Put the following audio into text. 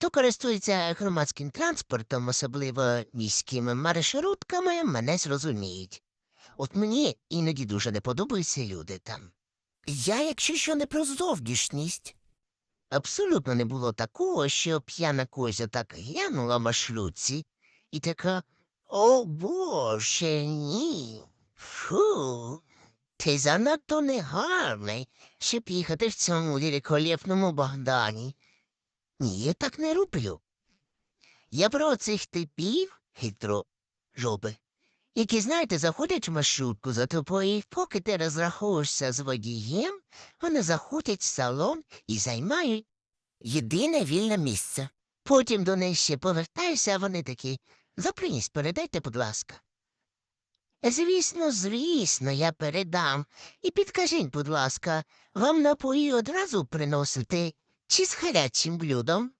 Хто користується громадським транспортом, особливо міськими маршрутками, мене зрозуміють. От мені іноді дуже не подобаються люди там. Я, якщо що, не про зовнішність. Абсолютно не було такого, щоб я на когось так глянула маршрутці і така О Боже, ні. Фу. Ти занадто негарний, щоб їхати в цьому великолепному Богдані. Ні, я так не роблю. Я про цих типів, хитро жоби, які, знаєте, заходять в маршрутку за тобою, поки ти розраховуєшся з водієм, вони заходять в салон і займають єдине вільне місце. Потім до них ще повертаюся, а вони такі Запрись, передайте, будь ласка. Звісно, звісно, я передам. І підкажіть, будь ласка, вам напої одразу приносити чи з гарячим блюдом?